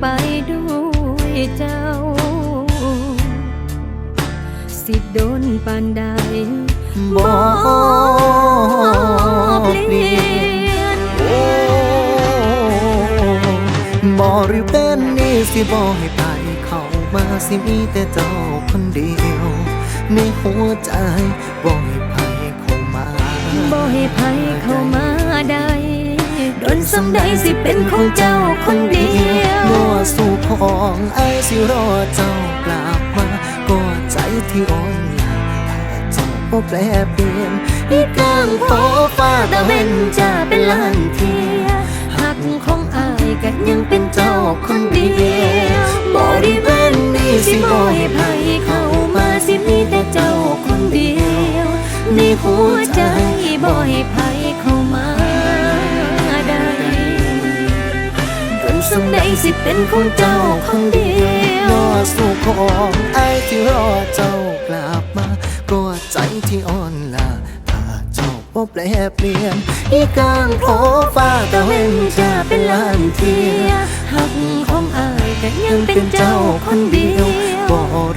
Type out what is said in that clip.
ไปด้วยเจ้า สิโดนปานใดบ่เปเปลี่ลี่ยนยนโอ้บ่หรือเป็นนี่สิบ่ให้ไปเข้ามาสิมีแต่เจ้าคนเดียว ในหัวใจบ่ให้ไปเข้ามาบ่ให้ไผเข้ามาได้โดนสำใดสิเป็นของเจ้าคนเดียวบ่สู่ข องไอ้สิรอเจ้ากลับมาก็ใจที่อ่อนลาถ้าเจ้าบ่แปลเปลี่ยนอีกกลางโพฟ้าตะเวนจะเป็นล้านเทียหักของอายก็ยังเป็นเจ้าคนเดียวบ่ได้เป็นนี่สิบ่ให้ไผเข้ามาสิมีแต่เจ้าคนเดียวในหัวใจบ่ให้ไผเข้า สำใดสิเป็นของเจ้าคนเดียวรอสู่ของไอ้ที่รอเจ้ากลับมาก็ใจที่อ่อนลาถ้าเจ้าบ่แปลเปลี่ยนอีกกลางโพฟ้าตะเวนจะเป็นล้านเทียหักของอายก็ยังเป็นเจ้าคนเดียวบ่หรือ